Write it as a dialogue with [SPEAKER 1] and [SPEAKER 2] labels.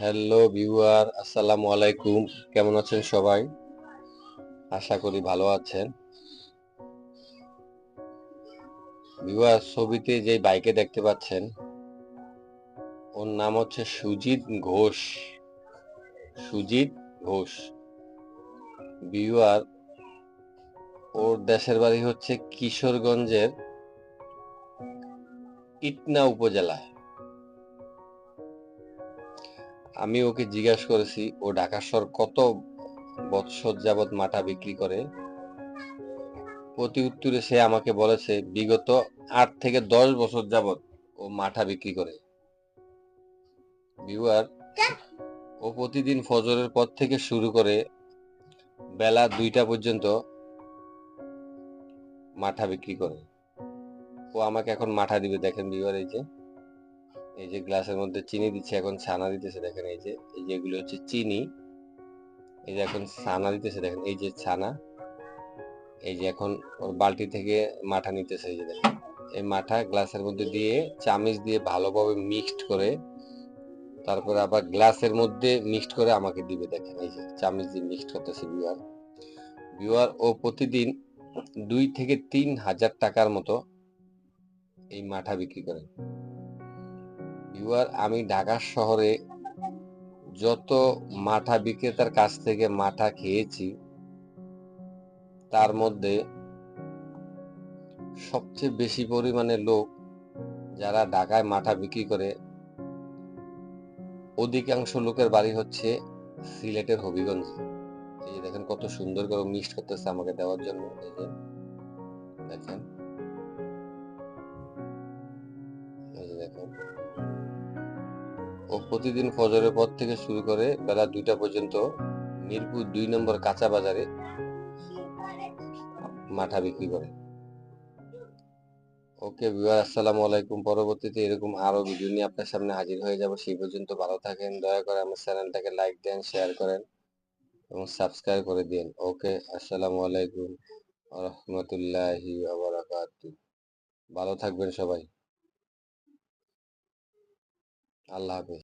[SPEAKER 1] Hello viewer আসসালামু আলাইকুম। কেমন আছেন সবাই? আশা করি ভালো আছেন। ভিউয়ার ছবিতে যে বাইকে দেখতে পাচ্ছেন, ওর নাম হচ্ছে সুজিত ঘোষ। সুজিত ঘোষ। ভিউয়ার ওর দেশের বাড়ি হচ্ছে কিশোরগঞ্জের ইটনা উপজেলায়। আমি ওকে জিজ্ঞাসা করেছি, ও ঢাকা শহর কত বৎসর যাবৎ মাঠা বিক্রি করে? প্রতি উত্তরে সে আমাকে বলেছে, বিগত আট থেকে দশ বছর যাবৎ ও মাঠা বিক্রি করে। ভিউয়ার ও প্রতিদিন ফজরের পর থেকে শুরু করে বেলা দুইটা পর্যন্ত মাঠা বিক্রি করে। ও আমাকে এখন মাঠা দিবে, দেখেন ভিউয়ার এই যে। এই যে গ্লাসের মধ্যে চিনি দিচ্ছে, এখন ছানা দিতেছে দেখেন এই যে এই যে এগুলো হচ্ছে চিনি। এই যে এখন ছানা দিতেছে দেখেন, এই যে ছানা। এই যে এখন ওর বালতি থেকে মাঠা নিতেছে, এই যে দেখেন। এই মাঠা গ্লাসের মধ্যে দিয়ে চামিচ দিয়ে ভালোভাবে মিক্সড করে, তারপরে আবার গ্লাসের মধ্যে মিক্সড করে আমাকে দিবে দেখেন, এই যে চামিচ দিয়ে মিক্সড করতেছে বিওয়ার বিওয়ার ও প্রতিদিন দুই থেকে তিন হাজার টাকার মতো এই মাঠা বিক্রি করে। ভিউয়ার আমি ঢাকা শহরে যত মাঠা বিক্রেতার কাছ থেকে মাঠা খেয়েছি, তার মধ্যে সবচেয়ে বেশি পরিমাণে লোক যারা ঢাকায় মাঠা বিক্রি করে, অধিকাংশ লোকের বাড়ি হচ্ছে সিলেটের হবিগঞ্জ। এই যে দেখেন কত সুন্দর করে মিক্সড করতেছে আমাকে দেওয়ার জন্য, এই যে দেখেন। এই যে দেখেন। ও প্রতিদিন ফজরের পর থেকে শুরু করে বেলা দুইটা পর্যন্ত মিরপুর দুই নম্বর কাঁচা বাজারে মাঠা বিক্রি করে। ওকে ভিউয়ার, আসসালামু আলাইকুম। পরবর্তীতে এরকম আরও ভিডিও নিয়ে আপনার সামনে হাজির হয়ে যাব। সেই পর্যন্ত ভালো থাকেন, দয়া করে আমার চ্যানেলটাকে লাইক দেন, শেয়ার করেন এবং সাবস্ক্রাইব করে দিন। ওকে, আসসালামু আলাইকুম রহমতুল্লাহি ভালো থাকবেন সবাই। আল্লাহ হাফেজ।